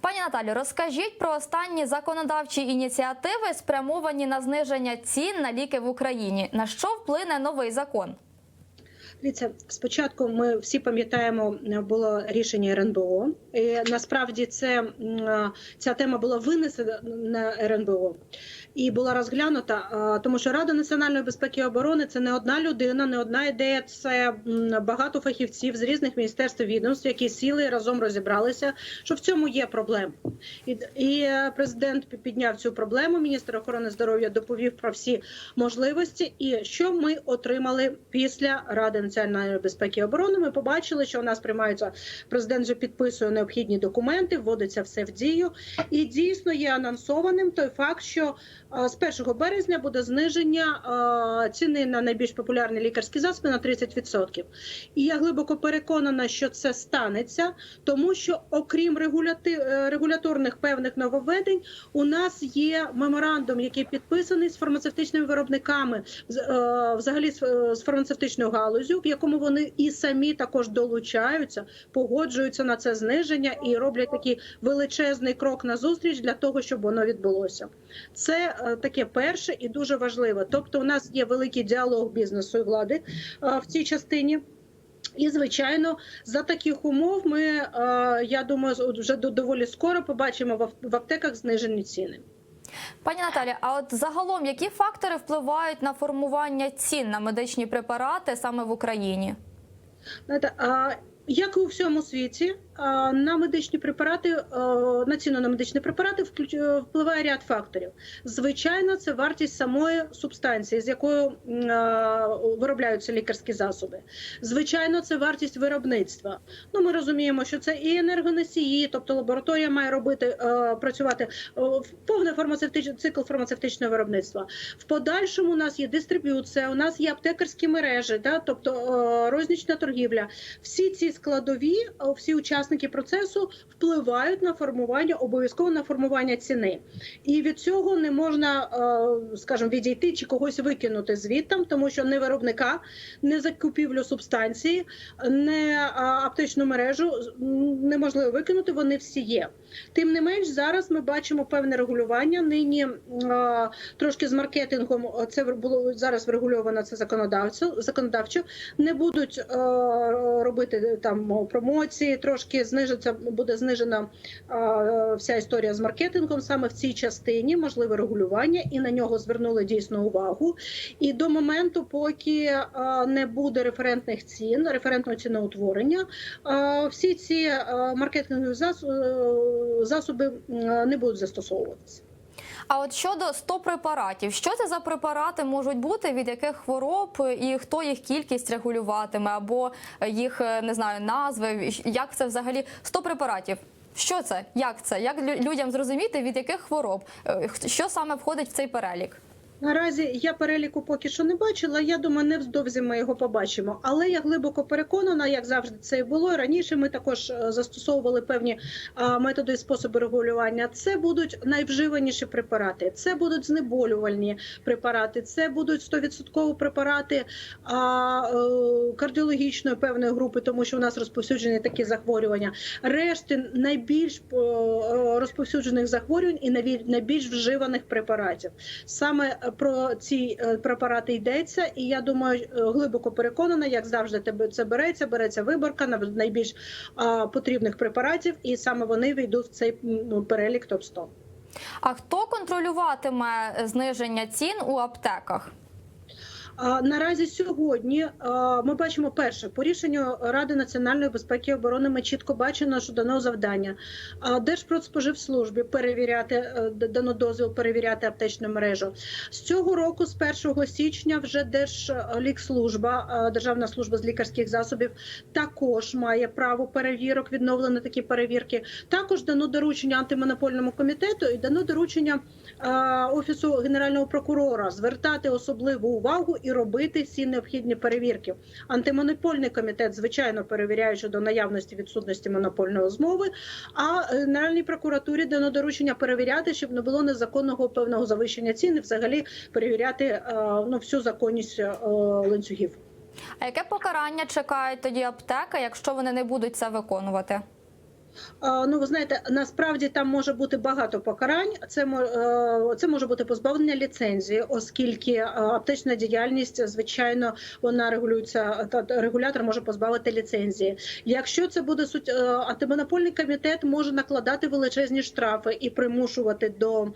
Пані Наталі, розкажіть про останні законодавчі ініціативи, спрямовані на зниження цін на ліки в Україні. На що вплине новий закон? Дивіться, спочатку ми всі пам'ятаємо, було рішення РНБО. І насправді це ця тема була винесена на РНБО і була розглянута, тому що Рада національної безпеки і оборони це не одна людина, не одна ідея. Це багато фахівців з різних міністерств відомств, які сіли і разом розібралися, що в цьому є проблема. І, і е, президент підняв цю проблему. Міністр охорони здоров'я доповів про всі можливості. І що ми отримали після Ради національної безпеки і оборони? Ми побачили, що у нас приймаються президент вже підписує необхідні документи, вводиться все в дію. І дійсно є анонсованим той факт, що е, з 1 березня буде зниження е, ціни на найбільш популярні лікарські засоби на 30%. І я глибоко переконана, що це станеться, тому що окрім е, регуляторних певних нововведень, у нас є меморандум, який підписаний з фармацевтичними виробниками, взагалі з фармацевтичною галузю, в якому вони і самі також долучаються, погоджуються на це зниження і роблять такий величезний крок назустріч для того, щоб воно відбулося. Це е, таке перше і дуже важливе. Тобто, у нас є великий діалог бізнесу і влади е, в цій частині. І звичайно, за таких умов ми е, я думаю, вже до- доволі скоро побачимо в аптеках знижені ціни. Пані Наталі, а от загалом які фактори впливають на формування цін на медичні препарати саме в Україні? Знаєте, а як і у всьому світі, на медичні препарати, а, на ціну на медичні препарати е, впливає ряд факторів. Звичайно, це вартість самої субстанції, з якою виробляються лікарські засоби. Звичайно, це вартість виробництва. Ну, ми розуміємо, що це і енергоносії, тобто лабораторія має робити е, працювати е, повний фармацевтичний цикл фармацевтичного виробництва. В подальшому у нас є дистриб'юція, у нас є аптекарські мережі, да, тобто е, рознічна торгівля. Всі ці складові, е, всі учасники процесу впливають на формування, обов'язково на формування ціни. І від цього не можна, е, скажімо, відійти чи когось викинути звідтам, тому що не виробника, не закупівлю субстанції, не аптечну мережу неможливо викинути. Вони всі є. Тим не менш, зараз ми бачимо певне регулювання. Нині а, трошки з маркетингом це було зараз врегульовано це законодавцю законодавчо. Не будуть е, робити там промоції, трошки знижиться буде знижена е, вся історія з маркетингом саме в цій частині, можливе регулювання, і на нього звернули дійсно увагу. І до моменту, поки е, не буде референтних цін, референтного ціноутворення, е, всі ці е, маркетингові засоби, засоби е, не будуть застосовуватися. А от щодо 100 препаратів, що це за препарати можуть бути, від яких хвороб і хто їх кількість регулюватиме, або їх е, не знаю, назви, як це взагалі 100 препаратів? Що це? Як це? Як лю- людям зрозуміти, від яких хвороб? Е, Що саме входить в цей перелік? Наразі я переліку поки що не бачила. Я думаю, невдовзі ми його побачимо. Але я глибоко переконана, як завжди це і було. Раніше ми також е, застосовували певні методи і способи регулювання. Це будуть найвживаніші препарати, це будуть знеболювальні препарати, це будуть 100% препарати е, кардіологічної певної групи, тому що у нас розповсюджені такі захворювання. Решти найбільш е, е, розповсюджених захворювань і найбільш вживаних препаратів. Саме про ці е, препарати йдеться, і я думаю, е, глибоко переконана, як завжди, це береться. Береться виборка на найбільш потрібних препаратів, і саме вони війдуть в цей перелік топ 100 А хто контролюватиме зниження цін у аптеках? Наразі сьогодні ми бачимо перше по рішенню Ради національної безпеки і оборони. Ми чітко бачимо, що дано завдання Держпродспоживслужбі перевіряти е, дано дозвіл перевіряти аптечну мережу. З цього року, з 1 січня, вже Держлікслужба, Державна служба з лікарських засобів, також має право перевірок, відновлено такі перевірки. Також дано доручення антимонопольному комітету і дано доручення офісу генерального прокурора звертати особливу увагу і робити всі необхідні перевірки. Антимонопольний комітет, звичайно, перевіряє щодо наявності відсутності монопольної змови. А генеральній прокуратурі дано доручення перевіряти, щоб не було незаконного певного завищення цін і взагалі перевіряти е, ну всю законність е, ланцюгів. А яке покарання чекають тоді аптека, якщо вони не будуть це виконувати? Ну, ви знаєте, насправді там може бути багато покарань. Це е, це може бути позбавлення ліцензії, оскільки е, аптечна діяльність, звичайно, вона регулюється. Та регулятор може позбавити ліцензії. Якщо це буде суть, е, антимонопольний комітет може накладати величезні штрафи і примушувати до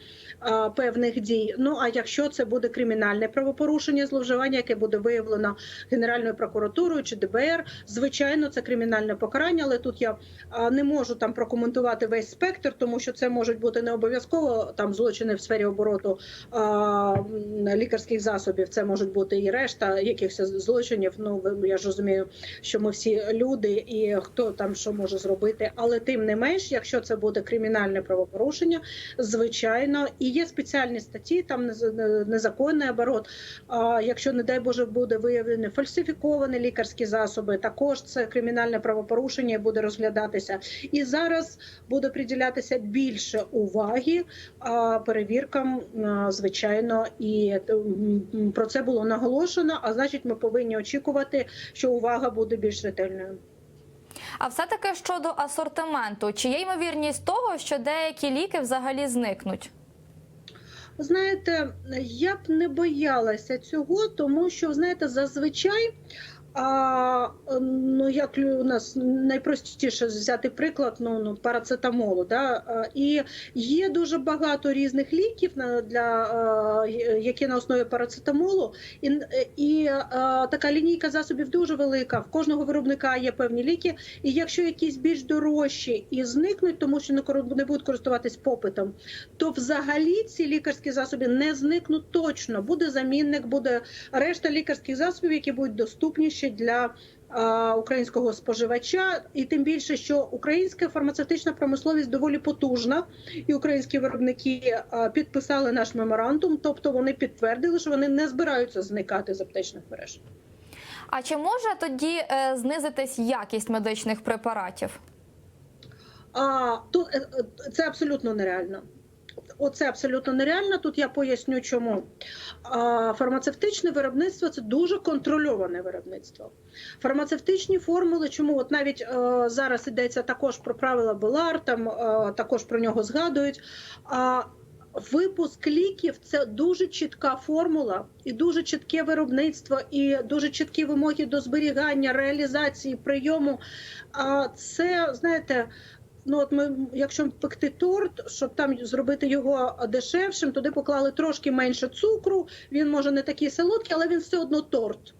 певних дій. Ну а якщо це буде кримінальне правопорушення, зловживання, яке буде виявлено Генеральною прокуратурою чи ДБР, звичайно, це кримінальне покарання, але тут я не можу там прокоментувати весь спектр, тому що це можуть бути не обов'язково там злочини в сфері обороту а, лікарських засобів. Це можуть бути і решта якихось злочинів. Ну я ж розумію, що ми всі люди, і хто там що може зробити. Але тим не менш, якщо це буде кримінальне правопорушення, звичайно, і є спеціальні статті, там нез- не- незаконний оборот. А якщо не дай Боже буде виявлені фальсифіковані лікарські засоби, також це кримінальне правопорушення буде розглядатися. І зараз буде приділятися більше уваги перевіркам, звичайно, і про це було наголошено. А значить, ми повинні очікувати, що увага буде більш ретельною. А все-таки щодо асортименту, чи є ймовірність того, що деякі ліки взагалі зникнуть? Знаєте, я б не боялася цього, тому що знаєте, зазвичай. А ну як у нас найпростіше взяти приклад, ну ну парацетамолу, да і є дуже багато різних ліків на для які на основі парацетамолу, і, і така лінійка засобів дуже велика. В кожного виробника є певні ліки. І якщо якісь більш дорожчі і зникнуть, тому що не не будуть користуватись попитом, то взагалі ці лікарські засоби не зникнуть точно. Буде замінник, буде решта лікарських засобів, які будуть доступніші для а, українського споживача, і тим більше, що українська фармацевтична промисловість доволі потужна, і українські виробники підписали наш меморандум, тобто вони підтвердили, що вони не збираються зникати з аптечних мереж. А чи може тоді е, знизитись якість медичних препаратів? А тут е, е, це абсолютно нереально. Оце абсолютно нереально. Тут я поясню, чому фармацевтичне виробництво це дуже контрольоване виробництво. Фармацевтичні формули, чому от навіть е, зараз йдеться також про правила Белар, там е, також про нього згадують. А випуск ліків це дуже чітка формула, і дуже чітке виробництво, і дуже чіткі вимоги до зберігання, реалізації, прийому. А це знаєте. Ну, от ми, якщо пекти торт, щоб там зробити його дешевшим, туди поклали трошки менше цукру. Він може не такий солодкий, але він все одно торт.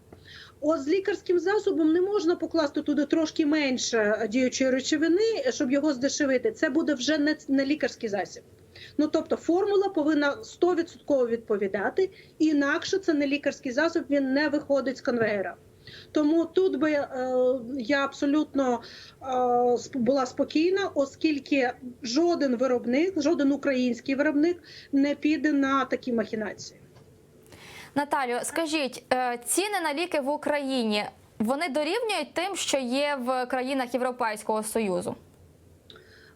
От з лікарським засобом не можна покласти туди трошки менше діючої речовини, щоб його здешевити. Це буде вже не, не лікарський засіб. Ну тобто формула повинна 100% відповідати, інакше це не лікарський засіб, він не виходить з конвейера. Тому тут би е, я абсолютно е, була спокійна, оскільки жоден виробник, жоден український виробник не піде на такі махінації. Наталю, скажіть, е, ціни на ліки в Україні вони дорівнюють тим, що є в країнах Європейського Союзу?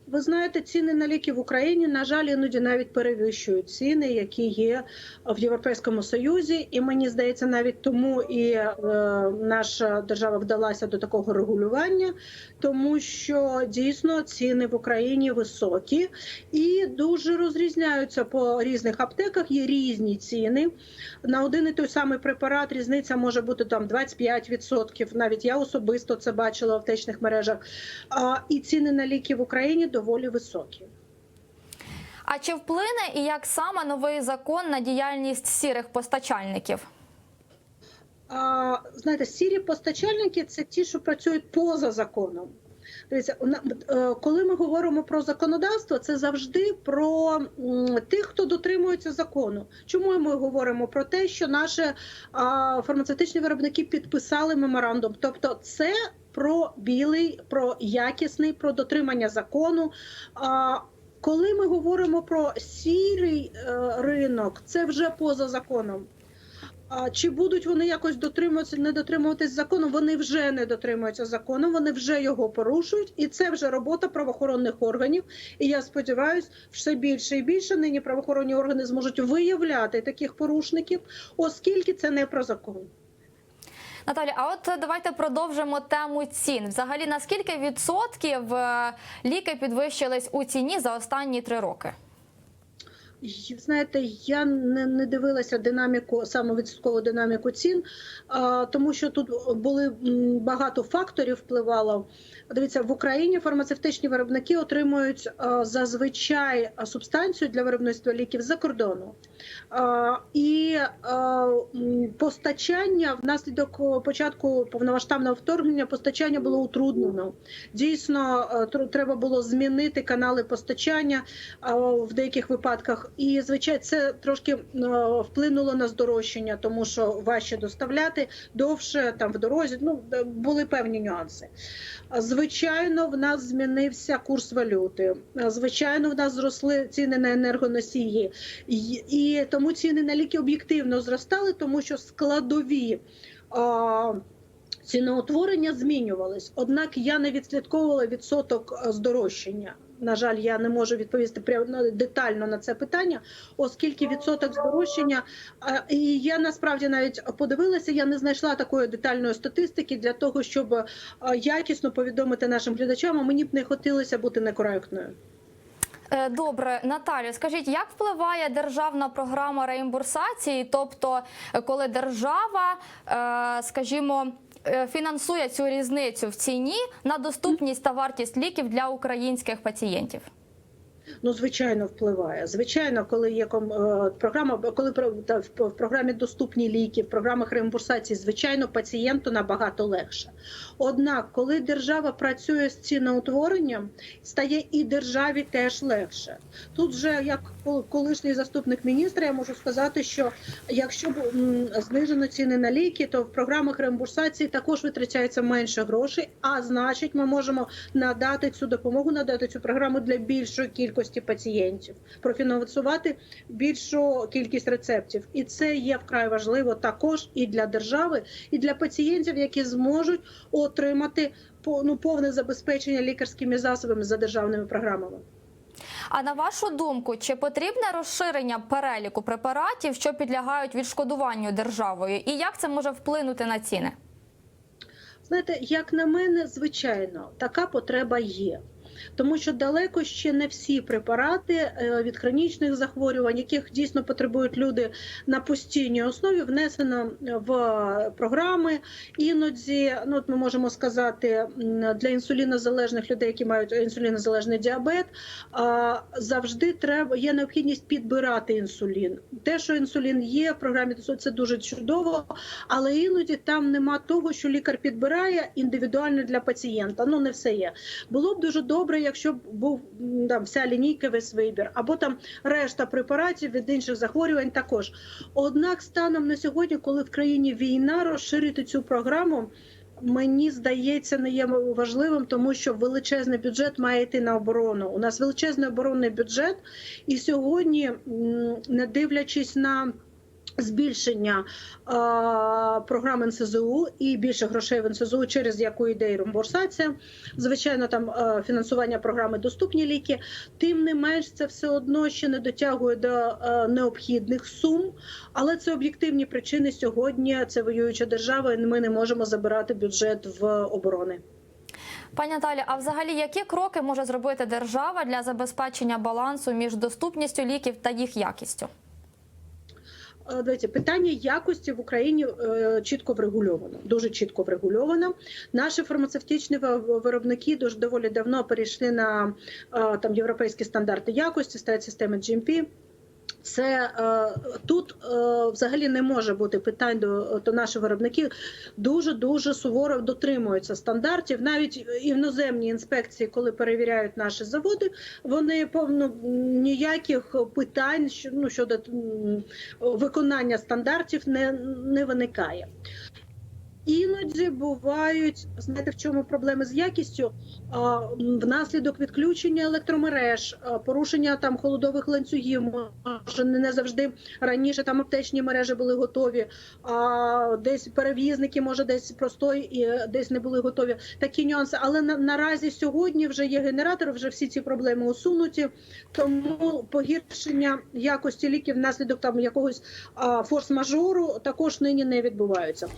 Ви знаєте, ціни на ліки в Україні, на жаль, іноді навіть перевищують ціни, які є в Європейському Союзі. І мені здається, навіть тому і е, наша держава вдалася до такого регулювання, тому що дійсно ціни в Україні високі і дуже розрізняються по різних аптеках. Є різні ціни. На один і той самий препарат різниця може бути там 25%. Навіть я особисто це бачила в аптечних мережах. А, і ціни на ліки в Україні доволі високі. А чи вплине і як саме новий закон на діяльність сірих постачальників? А, знаєте, сірі постачальники це ті, що працюють поза законом. Дивіться, е, коли ми говоримо про законодавство, це завжди про тих, хто дотримується закону. Чому ми говоримо про те, що наші фармацевтичні виробники підписали меморандум? Тобто, це про білий, про якісний, про дотримання закону. А, коли ми говоримо про сірий е, ринок, це вже поза законом. А чи будуть вони якось дотримуватися, не дотримуватись закону? Вони вже не дотримуються закону, вони вже його порушують, і це вже робота правоохоронних органів. І я сподіваюся, все більше і більше нині правоохоронні органи зможуть виявляти таких порушників, оскільки це не про закон. Наталі, а от давайте продовжимо тему цін. Взагалі, на скільки відсотків е, ліки підвищились у ціні за останні три роки? Знаєте, я не, не дивилася динаміку, саме відсоткову динаміку цін, а, тому що тут були багато факторів впливало. Дивіться, в Україні фармацевтичні виробники отримують а, зазвичай субстанцію для виробництва ліків за кордону. А, І а, постачання внаслідок початку повномасштабного вторгнення постачання було утруднено. Дійсно, е, треба було змінити канали постачання а, в деяких випадках. І звичайно, це трошки е, вплинуло на здорожчання, тому що важче доставляти довше там в дорозі. Ну е, були певні нюанси. Звичайно, в нас змінився курс валюти. Звичайно, в нас зросли ціни на енергоносії, і, і тому ціни на ліки об'єктивно зростали, тому що складові. Ціноутворення змінювались, однак я не відслідковувала відсоток е, здорожчання. На жаль, я не можу відповісти прямо детально на це питання, оскільки відсоток здорожчання. І я насправді навіть подивилася, я не знайшла такої детальної статистики для того, щоб якісно повідомити нашим глядачам. а Мені б не хотілося бути некоректною. Е, Добре, Наталю, скажіть, як впливає державна програма реімбурсації? Тобто, коли держава, е, скажімо, фінансує цю різницю в ціні на доступність та вартість ліків для українських пацієнтів? Ну, звичайно, впливає. Звичайно, коли є е, програма, коли в програмі доступні ліки, в програмах реімбурсації, звичайно, пацієнту набагато легше. Однак, коли держава працює з ціноутворенням, стає і державі теж легше. Тут же, як колишній заступник міністра, я можу сказати, що якщо б знижено ціни на ліки, то в програмах реімбурсації також витрачається менше грошей. А значить, ми можемо надати цю допомогу, надати цю програму для більшої кількості пацієнтів, профінансувати більшу кількість рецептів, і це є вкрай важливо також і для держави, і для пацієнтів, які зможуть отримати ну, повне забезпечення лікарськими засобами за державними програмами. А на вашу думку, чи потрібне розширення переліку препаратів, що підлягають відшкодуванню державою, і як це може вплинути на ціни? Знаєте, як на мене, звичайно, така потреба є. Тому що далеко ще не всі препарати е, від хронічних захворювань, яких дійсно потребують люди на постійній основі, внесено в програми. Іноді, ну от ми можемо сказати, для інсулінозалежних людей, які мають інсулінозалежний діабет, завжди треба є необхідність підбирати інсулін. Те, що інсулін є в програмі, це дуже чудово, але іноді там нема того, що лікар підбирає індивідуально для пацієнта. Ну не все є. Було б дуже добре, якщо б був там вся лінійка, весь вибір, або там решта препаратів від інших захворювань також. Однак, станом на сьогодні, коли в країні війна, розширити цю програму. Мені здається, не є важливим, тому що величезний бюджет має йти на оборону. У нас величезний оборонний бюджет, і сьогодні, не дивлячись на збільшення а, програм НСЗУ і більше грошей в НСЗУ, через яку йде і реімбурсація, звичайно, там а, фінансування програми доступні ліки. Тим не менш, це все одно ще не дотягує до а, необхідних сум, але це об'єктивні причини сьогодні. Це воююча держава, і ми не можемо забирати бюджет в оборони. Пані Наталі, а взагалі які кроки може зробити держава для забезпечення балансу між доступністю ліків та їх якістю? Е, Дивіться, питання якості в Україні е, чітко врегульовано, дуже чітко врегульовано. Наші фармацевтичні ви- виробники дуже доволі давно перейшли на е, там європейські стандарти якості, стають системи GMP. Це е, тут е, взагалі не може бути питань до, до наших виробників. Дуже дуже суворо дотримуються стандартів. Навіть іноземні інспекції, коли перевіряють наші заводи, вони повно ніяких питань що- ну, щодо виконання стандартів не, не виникає. Іноді бувають, знаєте, в чому проблеми з якістю? А, Внаслідок відключення електромереж, порушення там холодових ланцюгів, може не завжди раніше там аптечні мережі були готові, а десь перевізники, може, десь простої і е, десь не були готові. Такі нюанси. Але на, наразі сьогодні вже є генератори, вже всі ці проблеми усунуті. Тому погіршення якості ліків внаслідок там якогось форс-мажору також нині не відбуваються.